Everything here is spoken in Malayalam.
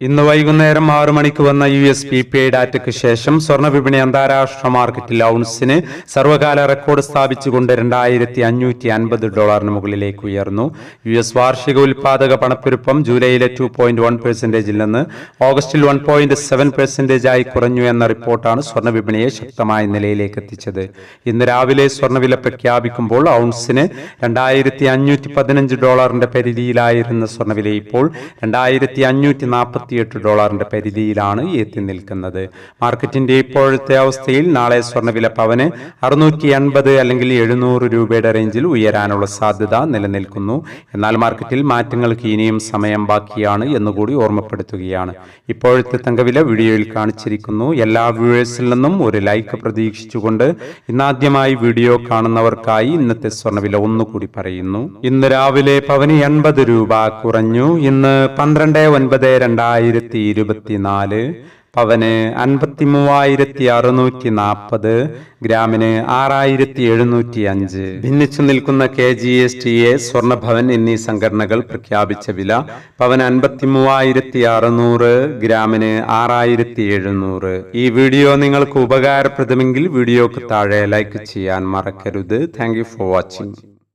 ഇന്ന് വൈകുന്നേരം ആറു മണിക്ക് വന്ന U S P P I ഡാറ്റയ്ക്ക് ശേഷം സ്വർണ വിപണി അന്താരാഷ്ട്ര മാർക്കറ്റിൽ ഔൺസിന് സർവകാല റെക്കോർഡ് സ്ഥാപിച്ചുകൊണ്ട് രണ്ടായിരത്തി അഞ്ഞൂറ്റി അൻപത് ഡോളറിന് മുകളിലേക്ക് ഉയർന്നു. യു എസ് വാർഷിക ഉൽപാദക പണപ്പെരുപ്പം ജൂലൈയിലെ ടു പോയിന്റ് വൺ പെർസെന്റേജിൽ നിന്ന് ഓഗസ്റ്റിൽ വൺ പോയിന്റ് സെവൻ പെർസെന്റേജ് ആയി കുറഞ്ഞു എന്ന റിപ്പോർട്ടാണ് സ്വർണ വിപണിയെ ശക്തമായ നിലയിലേക്ക് എത്തിച്ചത്. ഇന്ന് രാവിലെ സ്വർണവില പ്രഖ്യാപിക്കുമ്പോൾ ഔൺസിന് രണ്ടായിരത്തി അഞ്ഞൂറ്റി പതിനഞ്ച് ഡോളറിന്റെ പരിധിയിലായിരുന്ന സ്വർണവില ഇപ്പോൾ രണ്ടായിരത്തി അഞ്ഞൂറ്റി നാൽപ്പത്തിയെട്ട് ഡോളറിന്റെ പരിധിയിലാണ് എത്തി നിൽക്കുന്നത്. മാർക്കറ്റിന്റെ ഇപ്പോഴത്തെ അവസ്ഥയിൽ നാളെ സ്വർണവില പവന് അറുന്നൂറ്റി എൺപത് അല്ലെങ്കിൽ എഴുന്നൂറ് രൂപയുടെ റേഞ്ചിൽ ഉയരാനുള്ള സാധ്യത നിലനിൽക്കുന്നു. എന്നാൽ മാർക്കറ്റിൽ മാറ്റങ്ങൾക്ക് ഇനിയും സമയം ബാക്കിയാണ് എന്നുകൂടി ഓർമ്മപ്പെടുത്തുകയാണ്. ഇപ്പോഴത്തെ തങ്കവില വീഡിയോയിൽ കാണിച്ചിരിക്കുന്നു. എല്ലാ വ്യൂവേഴ്സിൽ നിന്നും ഒരു ലൈക്ക് പ്രതീക്ഷിച്ചുകൊണ്ട് ഇന്നാദ്യമായി വീഡിയോ കാണുന്നവർക്കായി ഇന്നത്തെ സ്വർണവില ഒന്നുകൂടി പറയുന്നു. ഇന്ന് രാവിലെ പവന് എൺപത് രൂപ കുറഞ്ഞു. ഇന്ന് പന്ത്രണ്ട് ഒൻപത് രണ്ടായിരത്തി ഇരുപത്തിനാല് പവന് അൻപത്തി മൂവായിരത്തി അറുന്നൂറ്റി നാൽപ്പത് ഗ്രാമിന് ആറായിരത്തി എഴുന്നൂറ്റി അഞ്ച് ഭിന്നിച്ചു നിൽക്കുന്ന K G S T A സ്വർണഭവൻ എന്നീ സംഘടനകൾ പ്രഖ്യാപിച്ച വില പവൻ അൻപത്തി മൂവായിരത്തി അറുന്നൂറ് ഗ്രാമിന് ആറായിരത്തി എഴുന്നൂറ് ഈ വീഡിയോ നിങ്ങൾക്ക് ഉപകാരപ്രദമെങ്കിൽ വീഡിയോക്ക് താഴെ ലൈക്ക് ചെയ്യാൻ മറക്കരുത്. Thank for watching.